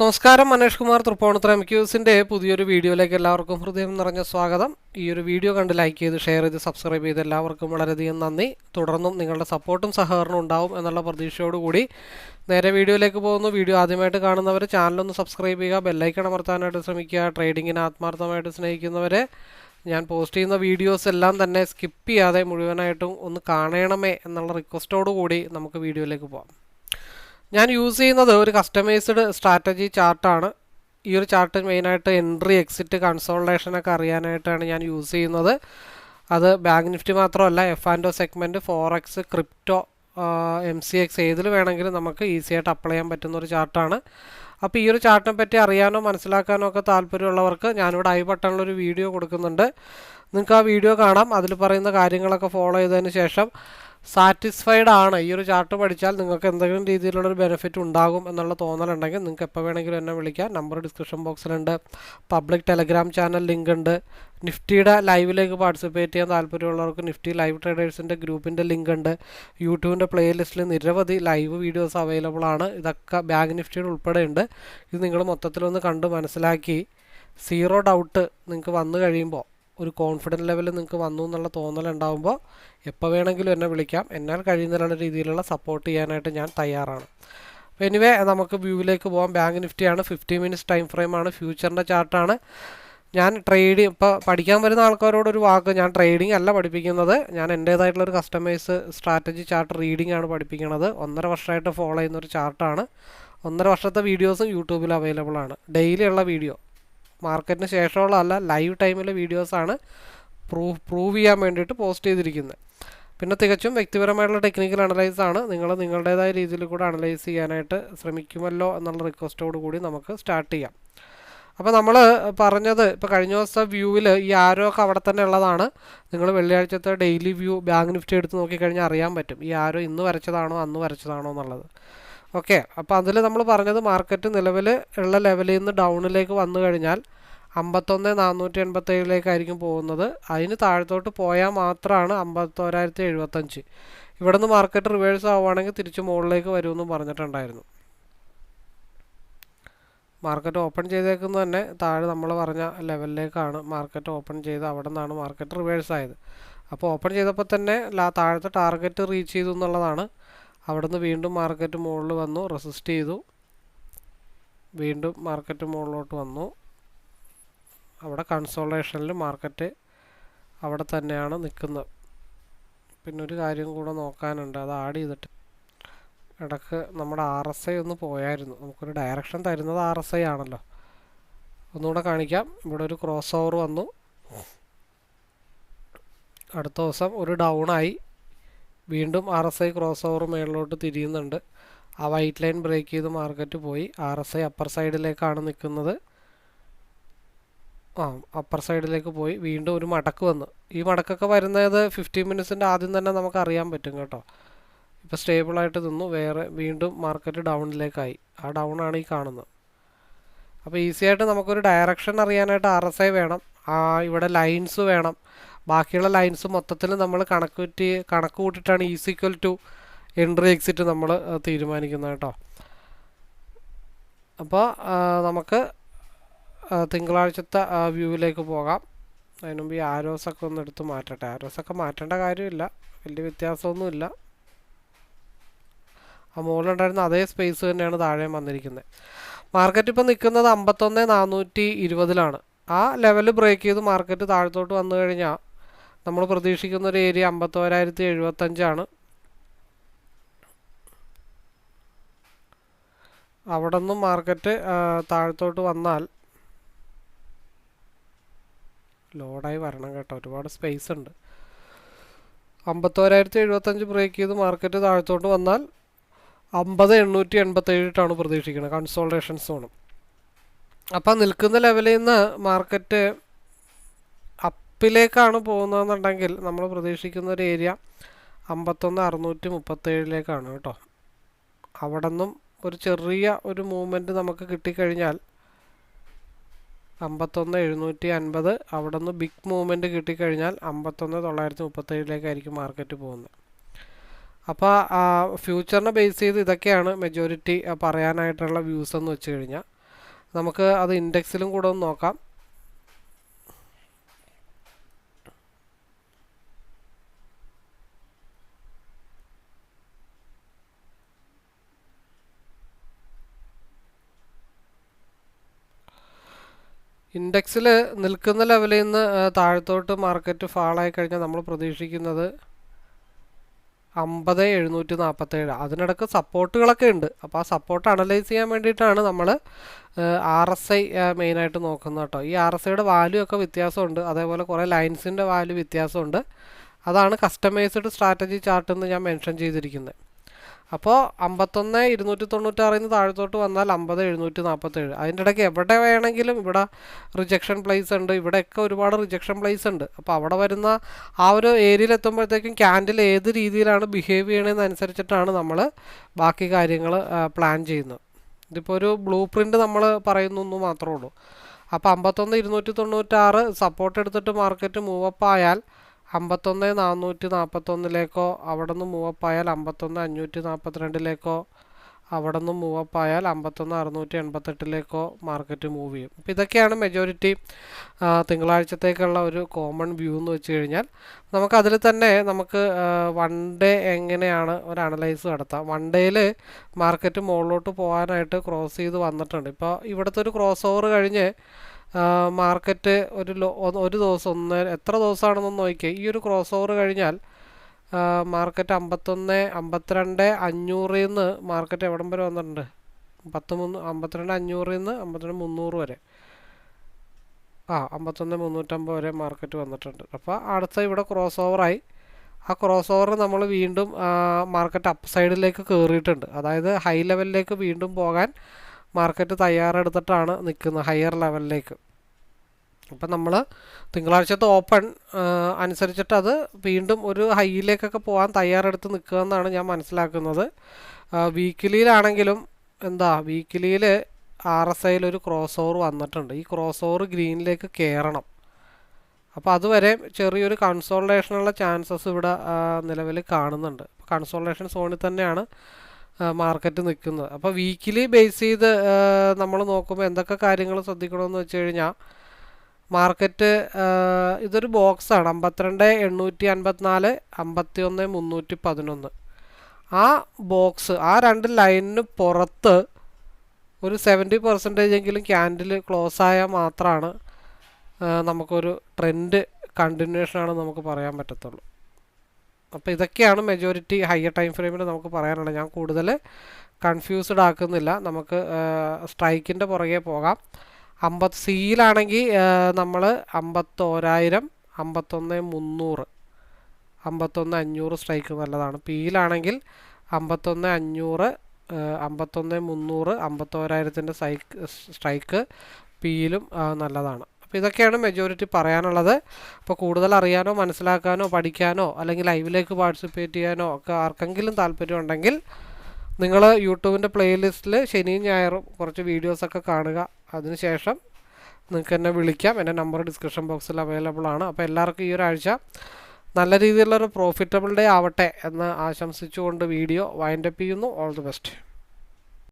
നമസ്കാരം മനേഷ് കുമാർ തൃപ്പൂണിത്തുറ എം ക്യൂസിന്റെ പുതിയൊരു വീഡിയോയിലേക്ക് എല്ലാവർക്കും ഹൃദയം നിറഞ്ഞ സ്വാഗതം. ഈ ഒരു വീഡിയോ കണ്ട് ലൈക്ക് ചെയ്ത് ഷെയർ ചെയ്ത് സബ്സ്ക്രൈബ് ചെയ്ത് എല്ലാവർക്കും വളരെയധികം നന്ദി. തുടർന്നും നിങ്ങളുടെ സപ്പോർട്ടും സഹകരണവും ഉണ്ടാവും എന്നുള്ള പ്രതീക്ഷയോടുകൂടി നേരെ വീഡിയോയിലേക്ക് പോകുന്നു. വീഡിയോ ആദ്യമായിട്ട് കാണുന്നവർ ചാനലൊന്ന് സബ്സ്ക്രൈബ് ചെയ്യുക ബെല്ലൈക്കൺ അമർത്താനായിട്ട് ശ്രമിക്കുക ട്രേഡിങ്ങിനെ ആത്മാർത്ഥമായിട്ട് സ്നേഹിക്കുന്നവരെ ഞാൻ പോസ്റ്റ് ചെയ്യുന്ന വീഡിയോസ് എല്ലാം തന്നെ സ്കിപ്പ് ചെയ്യാതെ മുഴുവനായിട്ടും ഒന്ന് കാണണമേ എന്നുള്ള റിക്വസ്റ്റോടുകൂടി നമുക്ക് വീഡിയോയിലേക്ക് പോകാം ഞാൻ യൂസ് ചെയ്യുന്നത് ഒരു കസ്റ്റമൈസ്ഡ് സ്ട്രാറ്റജി ചാർട്ടാണ് ഈ ഒരു ചാർട്ട് മെയിനായിട്ട് എൻട്രി എക്സിറ്റ് കൺസോൾട്ടേഷനൊക്കെ അറിയാനായിട്ടാണ് ഞാൻ യൂസ് ചെയ്യുന്നത്. അത് ബാങ്ക് നിഫ്റ്റി മാത്രമല്ല F and O segment X crypto M C X ഏതിൽ വേണമെങ്കിലും നമുക്ക് ഈസി ആയിട്ട് അപ്ലൈ ചെയ്യാൻ പറ്റുന്ന ഒരു ചാർട്ടാണ് അപ്പോൾ ഈ ഒരു ചാർട്ടിനെ പറ്റി അറിയാനോ മനസ്സിലാക്കാനോ ഒക്കെ താല്പര്യമുള്ളവർക്ക് ഞാനിവിടെ ഐ ബട്ടണിലൊരു വീഡിയോ കൊടുക്കുന്നുണ്ട്. നിങ്ങൾക്ക് ആ വീഡിയോ കാണാം. അതിൽ പറയുന്ന കാര്യങ്ങളൊക്കെ ഫോളോ ചെയ്തതിന് ശേഷം സാറ്റിസ്ഫൈഡ് ആണ്. ഈ ഒരു ചാർട്ട് പഠിച്ചാൽ നിങ്ങൾക്ക് എന്തെങ്കിലും രീതിയിലുള്ളൊരു ബെനിഫിറ്റ് ഉണ്ടാകും എന്നുള്ള തോന്നലുണ്ടെങ്കിൽ നിങ്ങൾക്ക് എപ്പോൾ വേണമെങ്കിലും എന്നെ വിളിക്കാം. നമ്പർ ഡിസ്ക്രിപ്ഷൻ ബോക്സിലുണ്ട് പബ്ലിക് ടെലഗ്രാം ചാനൽ ലിങ്ക് ഉണ്ട്. നിഫ്റ്റിയുടെ ലൈവിലേക്ക് പാർട്ടിസിപ്പേറ്റ് ചെയ്യാൻ താല്പര്യമുള്ളവർക്ക് നിഫ്റ്റി ലൈവ് ട്രേഡേഴ്സിന്റെ ഗ്രൂപ്പിന്റെ ലിങ്ക് ഉണ്ട്. യൂട്യൂബിന്റെ പ്ലേലിസ്റ്റിൽ നിരവധി ലൈവ് വീഡിയോസ് അവൈലബിൾ ആണ്. ഇതൊക്കെ ബാങ്ക് നിഫ്റ്റിയുടെ ഉൾപ്പെടെയുണ്ട് ഇത് നിങ്ങൾ മൊത്തത്തിലൊന്ന് കണ്ട് മനസ്സിലാക്കി. സീറോ ഡൗട്ട് നിങ്ങൾക്ക് വന്നു കഴിയുമ്പോൾ ഒരു കോൺഫിഡന്റ് ലെവൽ നിങ്ങൾക്ക് വന്നു എന്നുള്ള തോന്നലുണ്ടാകുമ്പോൾ എപ്പോൾ വേണമെങ്കിലും എന്നെ വിളിക്കാം. എന്നാൽ കഴിയുന്ന രീതിയിലുള്ള സപ്പോർട്ട് ചെയ്യാനായിട്ട് ഞാൻ തയ്യാറാണ്. അപ്പോൾ എനിവേ നമുക്ക് വ്യൂവിലേക്ക് പോകാം ബാങ്ക് നിഫ്റ്റിയാണ് ഫിഫ്റ്റി മിനിറ്റ്സ് ടൈം ഫ്രെയിമാണ് ഫ്യൂച്ചറിന്റെ ചാർട്ടാണ് ഞാൻ ട്രേഡ് ഇപ്പോൾ പഠിക്കാൻ വരുന്ന ആൾക്കാരോടൊരു വാക്ക്. ഞാൻ ട്രേഡിംഗ് അല്ല പഠിപ്പിക്കുന്നത്. ഞാൻ എന്റേതായിട്ടുള്ള ഒരു കസ്റ്റമൈസ് സ്ട്രാറ്റജി ചാർട്ട് റീഡിംഗ് ആണ് പഠിപ്പിക്കുന്നത് ഒന്നര വർഷമായിട്ട് ഫോളോ ചെയ്യുന്ന ഒരു ചാർട്ടാണ് ഒന്നര വർഷത്തെ വീഡിയോസും യൂട്യൂബിൽ അവൈലബിൾ ആണ്. ഡെയിലി ഉള്ള വീഡിയോ മാർക്കറ്റിന് ശേഷമുള്ളതല്ല ലൈവ് ടൈമിലെ വീഡിയോസാണ് പ്രൂവ് പ്രൂവ് ചെയ്യാൻ വേണ്ടിയിട്ട് പോസ്റ്റ് ചെയ്തിരിക്കുന്നത്. പിന്നെ തികച്ചും വ്യക്തിപരമായിട്ടുള്ള ടെക്നിക്കൽ അനലൈസ് ആണ് നിങ്ങൾ നിങ്ങളുടേതായ രീതിയിൽ കൂടെ അനലൈസ് ചെയ്യാനായിട്ട് ശ്രമിക്കുമല്ലോ എന്നുള്ള റിക്വസ്റ്റോട് കൂടി നമുക്ക് സ്റ്റാർട്ട് ചെയ്യാം. അപ്പോൾ നമ്മൾ പറഞ്ഞത് ഇപ്പോൾ കഴിഞ്ഞ ദിവസത്തെ വ്യൂവിൽ ഈ ആരോ ഒക്കെ അവിടെ തന്നെ ഉള്ളതാണ്. നിങ്ങൾ വെള്ളിയാഴ്ചത്തെ ഡെയിലി വ്യൂ ബാങ്ക് നിഫ്റ്റി എടുത്ത് നോക്കിക്കഴിഞ്ഞാൽ അറിയാൻ പറ്റും. ഈ ആരോ ഇന്ന് വരച്ചതാണോ അന്ന് വരച്ചതാണോ എന്നുള്ളത്. ഓക്കെ. അപ്പോൾ അതിൽ നമ്മൾ പറഞ്ഞത് മാർക്കറ്റ് നിലവിൽ ഉള്ള ലെവലിൽ നിന്ന് ഡൗണിലേക്ക് വന്നു കഴിഞ്ഞാൽ അമ്പത്തൊന്ന് നാനൂറ്റി എൺപത്തേഴിലേക്കായിരിക്കും പോകുന്നത്. അതിന് താഴത്തോട്ട് പോയാൽ മാത്രമാണ് അമ്പത്തോരായിരത്തി എഴുപത്തഞ്ച് ഇവിടെ നിന്ന് മാർക്കറ്റ് റിവേഴ്സ് ആവുകയാണെങ്കിൽ തിരിച്ച് മുകളിലേക്ക് വരുമെന്നും പറഞ്ഞിട്ടുണ്ടായിരുന്നു. മാർക്കറ്റ് ഓപ്പൺ ചെയ്തേക്കുന്ന തന്നെ താഴെ നമ്മൾ പറഞ്ഞ ലെവലിലേക്കാണ് മാർക്കറ്റ് ഓപ്പൺ ചെയ്ത് അവിടെ നിന്നാണ് മാർക്കറ്റ് റിവേഴ്സ് ആയത്. അപ്പോൾ ഓപ്പൺ ചെയ്തപ്പോൾ തന്നെ താഴത്തെ ടാർഗറ്റ് റീച്ച് ചെയ്തു എന്നുള്ളതാണ് അവിടുന്ന് വീണ്ടും മാർക്കറ്റ് മുകളിൽ വന്നു റെസിസ്റ്റ് ചെയ്തു. വീണ്ടും മാർക്കറ്റ് മുകളിലോട്ട് വന്നു. അവിടെ കൺസോളേഷനിൽ മാർക്കറ്റ് അവിടെ തന്നെയാണ് നിൽക്കുന്നത്. പിന്നെ ഒരു കാര്യം കൂടെ നോക്കാനുണ്ട്. അത് ആഡ് ചെയ്തിട്ട് ഇടയ്ക്ക് നമ്മുടെ ആർ എസ് ഐ ഒന്ന് പോയായിരുന്നു. നമുക്കൊരു ഡയറക്ഷൻ തരുന്നത് ആർ എസ് ഐ ആണല്ലോ. ഒന്നുകൂടെ കാണിക്കാം. ഇവിടെ ഒരു ക്രോസ് ഓവർ വന്നു. അടുത്ത ദിവസം ഒരു ആയി. വീണ്ടും R S I cross over മേളിലോട്ട് തിരിയുന്നുണ്ട്. ആ വൈറ്റ് ലൈൻ ബ്രേക്ക് ചെയ്ത് മാർക്കറ്റ് പോയി. ആർ എസ് ഐ അപ്പർ സൈഡിലേക്കാണ് നിൽക്കുന്നത്. ആ അപ്പർ സൈഡിലേക്ക് പോയി. വീണ്ടും ഒരു മടക്ക് വന്നു. ഈ മടക്കൊക്കെ വരുന്നത് ഫിഫ്റ്റീൻ മിനിറ്റ്സിന്റെ ആദ്യം തന്നെ നമുക്ക് അറിയാൻ പറ്റും കേട്ടോ. ഇപ്പോൾ സ്റ്റേബിളായിട്ട് നിന്നു. വേറെ വീണ്ടും മാർക്കറ്റ് ഡൗണിലേക്കായി ആ ഡൗൺ ആണ് ഈ കാണുന്നത്. അപ്പോൾ ഈസി ആയിട്ട് നമുക്കൊരു ഡയറക്ഷൻ അറിയാനായിട്ട് ആർ എസ് ഐ വേണം. ഇവിടെ ലൈൻസ് വേണം. ബാക്കിയുള്ള ലൈൻസ് മൊത്തത്തിൽ നമ്മൾ കണക്ക് കൂട്ടി കണക്ക് കൂട്ടിയിട്ടാണ് ഈസിക്വൽ ടു എൻട്രി എക്സിറ്റ് നമ്മൾ തീരുമാനിക്കുന്നത് കേട്ടോ. അപ്പോൾ നമുക്ക് തിങ്കളാഴ്ചത്തെ വ്യൂവിലേക്ക് പോകാം. അതിന് മുമ്പ് ഈ ആരോസൊക്കെ ഒന്ന് എടുത്ത് മാറ്റട്ടെ. ആരോസൊക്കെ മാറ്റേണ്ട കാര്യമില്ല. വലിയ വ്യത്യാസമൊന്നുമില്ല. ആ മുകളിലുണ്ടായിരുന്ന അതേ സ്പേസ് തന്നെയാണ് താഴെയും വന്നിരിക്കുന്നത് മാർക്കറ്റ് ഇപ്പോൾ നിൽക്കുന്നത് അമ്പത്തൊന്ന് നാനൂറ്റി ഇരുപതിലാണ്. ആ ലെവൽ ബ്രേക്ക് ചെയ്ത് മാർക്കറ്റ് താഴത്തോട്ട് വന്നു കഴിഞ്ഞാൽ നമ്മൾ പ്രതീക്ഷിക്കുന്ന ഒരു ഏരിയ അമ്പത്തോരായിരത്തി എഴുപത്തഞ്ചാണ്. അവിടെ നിന്നും മാർക്കറ്റ് താഴത്തോട്ട് വന്നാൽ ലോഡായി വരണം കേട്ടോ. ഒരുപാട് സ്പേസ് ഉണ്ട്. അമ്പത്തോരായിരത്തി എഴുപത്തഞ്ച് ബ്രേക്ക് ചെയ്ത് മാർക്കറ്റ് താഴത്തോട്ട് വന്നാൽ അമ്പത് എണ്ണൂറ്റി എൺപത്തേഴിട്ടാണ് പ്രതീക്ഷിക്കുന്നത് കൺസോൾട്ടേഷൻ സോണും അപ്പം നിൽക്കുന്ന ലെവലിൽ നിന്ന് മാർക്കറ്റ് അപ്പിലേക്കാണ് പോകുന്നതെന്നുണ്ടെങ്കിൽ നമ്മൾ പ്രതീക്ഷിക്കുന്ന ഒരു ഏരിയ അമ്പത്തൊന്ന് അറുന്നൂറ്റി മുപ്പത്തേഴിലേക്കാണ് കേട്ടോ. അവിടെ നിന്നും ഒരു ചെറിയ ഒരു മൂവ്മെന്റ് നമുക്ക് കിട്ടിക്കഴിഞ്ഞാൽ അമ്പത്തൊന്ന് എഴുന്നൂറ്റി അൻപത് അവിടെ നിന്ന് ബിഗ് മൂവ്മെന്റ് കിട്ടിക്കഴിഞ്ഞാൽ അമ്പത്തൊന്ന് തൊള്ളായിരത്തി മുപ്പത്തേഴിലേക്കായിരിക്കും മാർക്കറ്റ് പോകുന്നത്. അപ്പോൾ ഫ്യൂച്ചറിനെ ബേസ് ചെയ്ത് ഇതൊക്കെയാണ് മെജോറിറ്റി പറയാനായിട്ടുള്ള വ്യൂസ് എന്ന് വെച്ച് കഴിഞ്ഞാൽ. നമുക്ക് അത് ഇൻഡെക്സിലും കൂടെ ഒന്ന് നോക്കാം. ഇൻഡെക്സിൽ നിൽക്കുന്ന ലെവലിൽ നിന്ന് താഴത്തോട്ട് മാർക്കറ്റ് ഫാളായി കഴിഞ്ഞാൽ നമ്മൾ പ്രതീക്ഷിക്കുന്നത് അമ്പത് എഴുന്നൂറ്റി നാൽപ്പത്തേഴ്. അതിനിടക്ക് സപ്പോർട്ടുകളൊക്കെ ഉണ്ട്. അപ്പോൾ ആ സപ്പോർട്ട് അനലൈസ് ചെയ്യാൻ വേണ്ടിയിട്ടാണ് നമ്മൾ ആർ എസ് ഐ മെയിനായിട്ട് നോക്കുന്നത് കേട്ടോ. ഈ ആർ എസ് ഐയുടെ വാല്യൂ ഒക്കെ വ്യത്യാസമുണ്ട്. അതേപോലെ കുറേ ലൈൻസിന്റെ വാല്യൂ വ്യത്യാസമുണ്ട്. അതാണ് കസ്റ്റമൈസ്ഡ് സ്ട്രാറ്റജി ചാർട്ട് എന്ന് ഞാൻ മെൻഷൻ ചെയ്തിരിക്കുന്നത്. അപ്പോൾ അമ്പത്തൊന്ന് ഇരുന്നൂറ്റി തൊണ്ണൂറ്റാറിൽ നിന്ന് താഴത്തോട്ട് വന്നാൽ അമ്പത് എഴുന്നൂറ്റി നാൽപ്പത്തേഴ് അതിന്റെ ഇടയ്ക്ക് എവിടെ വേണമെങ്കിലും ഇവിടെ റിജക്ഷൻ പ്ലേസ് ഉണ്ട്. ഇവിടെയൊക്കെ ഒരുപാട് റിജക്ഷൻ പ്ലേസ് ഉണ്ട്. അപ്പോൾ അവിടെ വരുന്ന ആ ഒരു ഏരിയയിൽ എത്തുമ്പോഴത്തേക്കും ക്യാൻഡിൽ ഏത് രീതിയിലാണ് ബിഹേവ് ചെയ്യണതെന്നനുസരിച്ചിട്ടാണ് നമ്മൾ ബാക്കി കാര്യങ്ങൾ പ്ലാൻ ചെയ്യുന്നത്. ഇതിപ്പോൾ ഒരു ബ്ലൂ പ്രിന്റ് നമ്മൾ പറയുന്നു എന്ന് മാത്രമേ ഉള്ളൂ. അപ്പോൾ അമ്പത്തൊന്ന് ഇരുന്നൂറ്റി തൊണ്ണൂറ്റാറ് സപ്പോർട്ട് എടുത്തിട്ട് മാർക്കറ്റ് മൂവപ്പ് ആയാൽ അമ്പത്തൊന്ന് നാനൂറ്റി നാൽപ്പത്തൊന്നിലേക്കോ അവിടെ നിന്ന് മൂവപ്പായാൽ അമ്പത്തൊന്ന് അഞ്ഞൂറ്റി നാൽപ്പത്തിരണ്ടിലേക്കോ അവിടെ നിന്ന് മൂവപ്പായാൽ അമ്പത്തൊന്ന് അറുന്നൂറ്റി എൺപത്തെട്ടിലേക്കോ മാർക്കറ്റ് മൂവ് ചെയ്യും. അപ്പോൾ ഇതൊക്കെയാണ് മെജോറിറ്റി തിങ്കളാഴ്ചത്തേക്കുള്ള ഒരു കോമൺ വ്യൂ എന്ന് വെച്ച് കഴിഞ്ഞാൽ നമുക്കതിൽ തന്നെ നമുക്ക് വൺ ഡേ എങ്ങനെയാണ് ഒരു അനലൈസ് നടത്താം. വൺ ഡേയിൽ മാർക്കറ്റ് മുകളിലോട്ട് പോകാനായിട്ട് ക്രോസ് ചെയ്ത് വന്നിട്ടുണ്ട്. ഇപ്പോൾ ഇവിടുത്തെ ഒരു ക്രോസ് ഓവർ കഴിഞ്ഞ് മാർക്കറ്റ് ഒരു ഒരു ദിവസം ഒന്ന് എത്ര ദിവസമാണെന്ന് നോക്കിയാൽ ഈ ഒരു ക്രോസ് ഓവർ കഴിഞ്ഞാൽ മാർക്കറ്റ് അമ്പത്തൊന്ന് അമ്പത്തിരണ്ട് അഞ്ഞൂറിൽ നിന്ന് മാർക്കറ്റ് എവിടം വരെ വന്നിട്ടുണ്ട്? പത്ത് മൂന്ന് അമ്പത്തിരണ്ട് അഞ്ഞൂറിൽ നിന്ന് അമ്പത്തിരണ്ട് മുന്നൂറ് വരെ. ആ അമ്പത്തൊന്ന് മുന്നൂറ്റമ്പത് വരെ മാർക്കറ്റ് വന്നിട്ടുണ്ട്. അപ്പോൾ അടുത്ത ഇവിടെ ക്രോസ് ഓവറായി ആ ക്രോസ് ഓവർ നമ്മൾ വീണ്ടും മാർക്കറ്റ് അപ്പ് സൈഡിലേക്ക് കയറിയിട്ടുണ്ട് അതായത് ഹൈ ലെവലിലേക്ക് വീണ്ടും പോകാൻ മാർക്കറ്റ് തയ്യാറെടുത്തിട്ടാണ് നിൽക്കുന്നത് ഹയർ ലെവലിലേക്ക് അപ്പം നമ്മൾ തിങ്കളാഴ്ചത്തെ ഓപ്പൺ അനുസരിച്ചിട്ട് അത് വീണ്ടും ഒരു ഹൈയിലേക്കൊക്കെ പോകാൻ തയ്യാറെടുത്ത് നിൽക്കുക എന്നാണ് ഞാൻ മനസ്സിലാക്കുന്നത്. വീക്കിലിയിലാണെങ്കിലും എന്താ വീക്കിലിയിൽ ആർ എസ് ഐയിൽ ഒരു ക്രോസ് ഓവർ വന്നിട്ടുണ്ട്. ഈ ക്രോസ് ഓവർ ഗ്രീനിലേക്ക് കയറണം. അപ്പോൾ അതുവരെ ചെറിയൊരു കൺസോൾട്ടേഷനുള്ള ചാൻസസ് ഇവിടെ നിലവിൽ കാണുന്നുണ്ട്. കൺസോൾട്ടേഷൻ സോണിൽ തന്നെയാണ് മാർക്കറ്റ് നിൽക്കുന്നത്. അപ്പോൾ വീക്കിലി ബേസ് ചെയ്ത് നമ്മൾ നോക്കുമ്പോൾ എന്തൊക്കെ കാര്യങ്ങൾ ശ്രദ്ധിക്കണമെന്ന് വെച്ച് കഴിഞ്ഞാൽ മാർക്കറ്റ് ഇതൊരു ബോക്സാണ്. അമ്പത്തിരണ്ട് എണ്ണൂറ്റി അൻപത്തിനാല് അമ്പത്തി ഒന്ന് മുന്നൂറ്റി പതിനൊന്ന് ആ ബോക്സ് ആ രണ്ട് ലൈനിന് പുറത്ത് ഒരു സെവന്റി പെർസെന്റേജ് എങ്കിലും ക്യാൻഡിൽ ക്ലോസ് ആയാൽ മാത്രമാണ് നമുക്കൊരു ട്രെൻഡ് കണ്ടിന്യൂഷനാണ് നമുക്ക് പറയാൻ പറ്റത്തുള്ളൂ. അപ്പോൾ ഇതൊക്കെയാണ് മെജോറിറ്റി ഹയർ ടൈം ഫ്രെയിമിൽ നമുക്ക് പറയാനുള്ളത്. ഞാൻ കൂടുതൽ കൺഫ്യൂസ്ഡ് ആക്കുന്നില്ല. നമുക്ക് സ്ട്രൈക്കിന്റെ പുറകെ പോകാം. അമ്പത് സിയിലാണെങ്കിൽ നമ്മൾ അമ്പത്തോരായിരം അമ്പത്തൊന്ന് മുന്നൂറ് അമ്പത്തൊന്ന് അഞ്ഞൂറ് സ്ട്രൈക്ക് നല്ലതാണ്. പിയിലാണെങ്കിൽ അമ്പത്തൊന്ന് അഞ്ഞൂറ് അമ്പത്തൊന്ന് മുന്നൂറ് അമ്പത്തോരായിരത്തിന്റെ സ്ട്രൈക്ക് പിയിലും നല്ലതാണ്. അപ്പോൾ ഇതൊക്കെയാണ് മെജോറിറ്റി പറയാനുള്ളത്. അപ്പോൾ കൂടുതൽ അറിയാനോ മനസ്സിലാക്കാനോ പഠിക്കാനോ അല്ലെങ്കിൽ ലൈവിലേക്ക് പാർട്ടിസിപ്പേറ്റ് ചെയ്യാനോ ഒക്കെ ആർക്കെങ്കിലും താല്പര്യം ഉണ്ടെങ്കിൽ നിങ്ങൾ യൂട്യൂബിന്റെ പ്ലേലിസ്റ്റിൽ ശനിയും ഞായറും കുറച്ച് വീഡിയോസൊക്കെ കാണുക. അതിനുശേഷം നിങ്ങൾക്ക് എന്നെ വിളിക്കാം. എന്റെ നമ്പർ ഡിസ്ക്രിപ്ഷൻ ബോക്സിൽ അവൈലബിൾ ആണ്. അപ്പോൾ എല്ലാവർക്കും ഈ ഒരാഴ്ച നല്ല രീതിയിലുള്ളൊരു പ്രോഫിറ്റബിൾ ഡേ ആവട്ടെ എന്ന് ആശംസിച്ചുകൊണ്ട് വീഡിയോ വൈൻഡപ്പ് ചെയ്യുന്നു. All the best